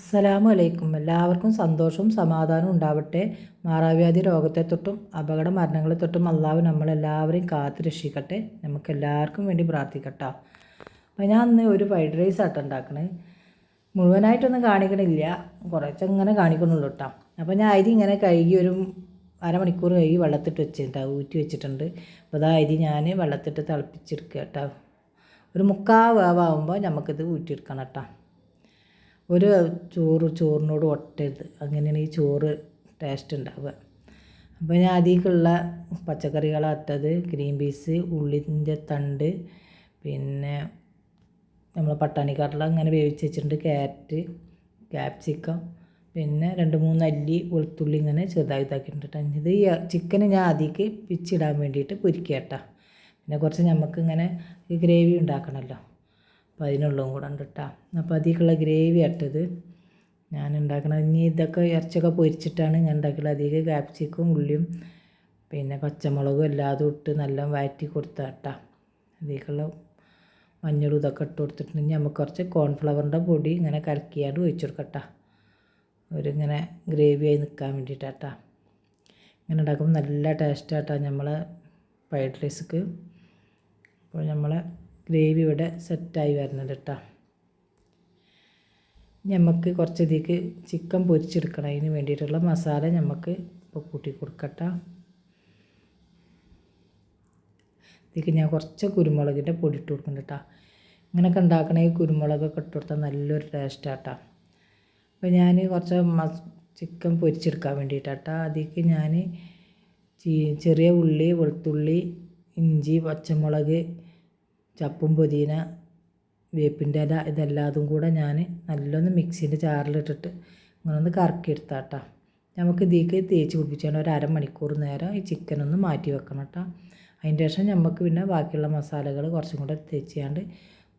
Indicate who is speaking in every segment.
Speaker 1: അസ്സലാമു അലൈക്കും എല്ലാവർക്കും സന്തോഷവും സമാധാനവും ഉണ്ടാവട്ടെ. മാറാവ്യാധി രോഗത്തെ തൊട്ടും അപകട മരണങ്ങളെ തൊട്ടും അള്ളാഹു നമ്മളെല്ലാവരെയും കാത്തു രക്ഷിക്കട്ടെ. നമുക്ക് എല്ലാവർക്കും വേണ്ടി പ്രാർത്ഥിക്കട്ടോ. അപ്പോൾ ഞാൻ അന്ന് ഒരു ഫ്രൈഡ് റൈസ് ആട്ടം ഉണ്ടാക്കണേ മുഴുവനായിട്ടൊന്നും കാണിക്കണില്ല. കുറച്ചങ്ങനെ കാണിക്കണുള്ളൂ കേട്ടോ അപ്പോൾ ഞാൻ അരി ഇങ്ങനെ കഴുകി ഒരു അരമണിക്കൂർ കഴുകി വെള്ളത്തിട്ട് വെച്ചിട്ടുണ്ട് ഊറ്റി വെച്ചിട്ടുണ്ട്. അപ്പോൾ അതാ അരി ഞാൻ വെള്ളത്തിട്ട് തിളപ്പിച്ചെടുക്കുക കേട്ടോ ഒരു മുക്കാ വേവാകുമ്പോൾ നമുക്കിത് ഊറ്റിയെടുക്കണം കേട്ടോ ഒരു ചോറ് ചോറിനോട് ഒട്ടരുത് അങ്ങനെയാണ് ഈ ചോറ് ടേസ്റ്റ് ഉണ്ടാവുക അപ്പോൾ ഞാൻ അതിലേക്കുള്ള പച്ചക്കറികളാട്ടത് ഗ്രീൻ പീസ് ഉള്ളിന്റെ തണ്ട് പിന്നെ നമ്മൾ പട്ടാണിക്കാട്ടിൽ അങ്ങനെ വേവിച്ച് വെച്ചിട്ടുണ്ട് ക്യാരറ്റ് ക്യാപ്സിക്കം പിന്നെ രണ്ട് മൂന്ന് അല്ലി വെളുത്തുള്ളി ഇങ്ങനെ ചെറുതായി ഇതാക്കിയിട്ടുണ്ട് ഇത് ഈ ചിക്കന് ഞാൻ അതിലേക്ക് പിച്ചിടാൻ വേണ്ടിയിട്ട് പൊരിക്കുക കേട്ടോ പിന്നെ കുറച്ച് നമുക്ക് ഇങ്ങനെ ഗ്രേവി ഉണ്ടാക്കണമല്ലോ അപ്പോൾ അതിനുള്ളതും കൂടെ ഉണ്ട് കേട്ടോ അപ്പോൾ അതിലേക്കുള്ള ഗ്രേവി ഇട്ടത് ഞാൻ ഉണ്ടാക്കണത്. ഇനി ഇതൊക്കെ ഇറച്ചിയൊക്കെ പൊരിച്ചിട്ടാണ് ഞാൻ ഉണ്ടാക്കിയത് അധികം ക്യാപ്സിക്കും ഉള്ളിയും പിന്നെ പച്ചമുളകും എല്ലാതും ഇട്ട് നല്ല വഴറ്റി കേട്ടോ അതിലേക്കുള്ള മഞ്ഞളും ഇതൊക്കെ ഇട്ട് കൊടുത്തിട്ടുണ്ടെങ്കിൽ നമുക്ക് കുറച്ച് കോൺഫ്ലവറിന്റെ പൊടി ഇങ്ങനെ കലക്കിയാണ്ട് ഒഴിച്ചു കൊടുക്കട്ടോ ഒരു ഇങ്ങനെ ഗ്രേവിയായി നിൽക്കാൻ വേണ്ടിയിട്ടാട്ടാ ഇങ്ങനെ ഉണ്ടാക്കുമ്പോൾ നല്ല ടേസ്റ്റാട്ടാ നമ്മളെ ഫ്രൈഡ് റൈസ്ക്ക് അപ്പോൾ നമ്മളെ ഗ്രേവി ഇവിടെ സെറ്റായി വരുന്നുണ്ട് കേട്ടോ നമുക്ക് കുറച്ച് ഇതിലേക്ക് ചിക്കൻ പൊരിച്ചെടുക്കണം. അതിന് വേണ്ടിയിട്ടുള്ള മസാല നമുക്ക് ഇപ്പോൾ കൂട്ടി കൊടുക്കട്ടെ. ഇതിലേക്ക് ഞാൻ കുറച്ച് കുരുമുളകിന്റെ പൊടി ഇട്ട് കൊടുക്കുന്നുണ്ട് കേട്ടോ ഇങ്ങനെയൊക്കെ ഉണ്ടാക്കണേ കുരുമുളകൊക്കെ ഇട്ട് കൊടുത്താൽ നല്ലൊരു ടേസ്റ്റാട്ടോ അപ്പോൾ ഞാൻ കുറച്ച് ചിക്കൻ പൊരിച്ചെടുക്കാൻ വേണ്ടിയിട്ടാട്ടോ അതിലേക്ക് ഞാൻ ചെറിയ ഉള്ളി വെളുത്തുള്ളി ഇഞ്ചി പച്ചമുളക് ചപ്പും പുതിന വേപ്പിന്റെ ഇല ഇതെല്ലാതും കൂടെ ഞാൻ നല്ലൊന്ന് മിക്സീന്റെ ജാറിലിട്ടിട്ട് ഇങ്ങനെ ഒന്ന് കറക്കിയെടുത്താൽ കേട്ടോ നമുക്ക് ഇതിലേക്ക് തേച്ച് പിടിപ്പിച്ചാൽ ഒരു അരമണിക്കൂർ നേരം ഈ ചിക്കൻ ഒന്ന് മാറ്റി വെക്കണം കേട്ടോ അതിന്റെ ശേഷം നമുക്ക് പിന്നെ ബാക്കിയുള്ള മസാലകൾ കുറച്ചും കൂടെ തേച്ചാണ്ട്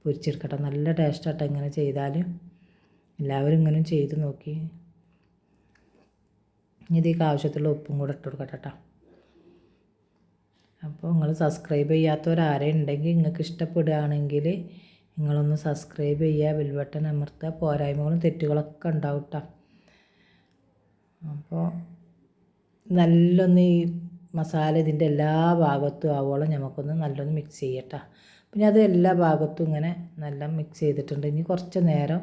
Speaker 1: പൊരിച്ചെടുക്കട്ടെ. നല്ല ടേസ്റ്റാട്ടോ ഇങ്ങനെ ചെയ്താൽ എല്ലാവരും ഇങ്ങനെ ചെയ്ത് നോക്കി. ഇതിലേക്ക് ആവശ്യത്തിലുള്ള ഉപ്പും കൂടെ ഇട്ട് കൊടുക്കട്ടെ കേട്ടോ അപ്പോൾ നിങ്ങൾ സബ്സ്ക്രൈബ് ചെയ്യാത്തവരാരുണ്ടെങ്കിൽ നിങ്ങൾക്ക് ഇഷ്ടപ്പെടുകയാണെങ്കിൽ നിങ്ങളൊന്ന് സബ്സ്ക്രൈബ് ചെയ്യുക ബെൽബട്ടൺ അമർത്തുക പോരായ്മകളും തെറ്റുകളൊക്കെ ഉണ്ടാവും കേട്ടോ അപ്പോൾ നല്ലൊന്ന് ഈ മസാല ഇതിന്റെ എല്ലാ ഭാഗത്തും ആവോളം നമുക്കൊന്ന് നല്ലൊന്ന് മിക്സ് ചെയ്യട്ടോ പിന്നെ അത് എല്ലാ ഭാഗത്തും ഇങ്ങനെ നല്ല മിക്സ് ചെയ്തിട്ടുണ്ട്. ഇനി കുറച്ച് നേരം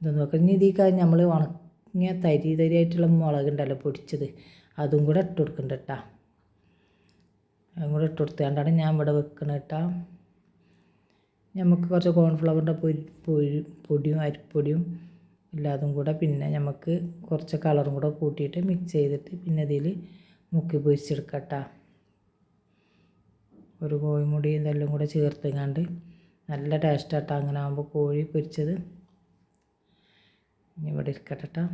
Speaker 1: ഇതൊന്ന് നോക്കാം ഇനി ഇതിൽ നമ്മൾ ഉണങ്ങിയ തരി തരിയായിട്ടുള്ള മുളകുണ്ടല്ലോ പൊടിച്ചത് അതും കൂടെ ഇട്ട് കൊടുക്കുന്നുണ്ട് കേട്ടോ കൂടെ ഇട്ട് കൊടുത്തുകൊണ്ടാണ് ഞാൻ ഇവിടെ വെക്കണത് കേട്ടോ. നമുക്ക് കുറച്ച് കോൺഫ്ലവറിന്റെ പൊരി പൊരി പൊടിയും അരിപ്പൊടിയും എല്ലാതും കൂടെ പിന്നെ നമുക്ക് കുറച്ച് കളറും കൂടെ കൂട്ടിയിട്ട് മിക്സ് ചെയ്തിട്ട് പിന്നെ ഇതിൽ മുക്കി പൊരിച്ചെടുക്കട്ട കേട്ടോ. ഒരു കോഴിമുടി ഇതെല്ലാം കൂടെ ചേർത്തുങ്ങാണ്ട് നല്ല ടേസ്റ്റാട്ടോ അങ്ങനെ ആകുമ്പോൾ കോഴി പൊരിച്ചത്. ഇവിടെ ഇരിക്കട്ടെ കേട്ടോ.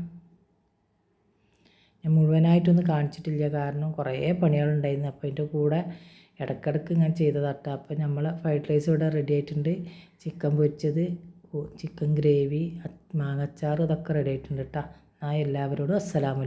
Speaker 1: ഞാൻ മുഴുവനായിട്ടൊന്നും കാണിച്ചിട്ടില്ല. കാരണം കുറേ പണികളുണ്ടായിരുന്നു. അപ്പോൾ അതിന്റെ കൂടെ ഇടയ്ക്കിടയ്ക്ക് ഞാൻ ചെയ്തതാട്ടോ അപ്പോൾ നമ്മൾ ഫ്രൈഡ് റൈസ് ഇവിടെ റെഡി ആയിട്ടുണ്ട്. ചിക്കൻ പൊരിച്ചത് ചിക്കൻ ഗ്രേവി മാങ്ങച്ചാർ ഇതൊക്കെ റെഡി ആയിട്ടുണ്ട് കേട്ടോ ആ എല്ലാവരോടും അസ്സലാമലൈക്കും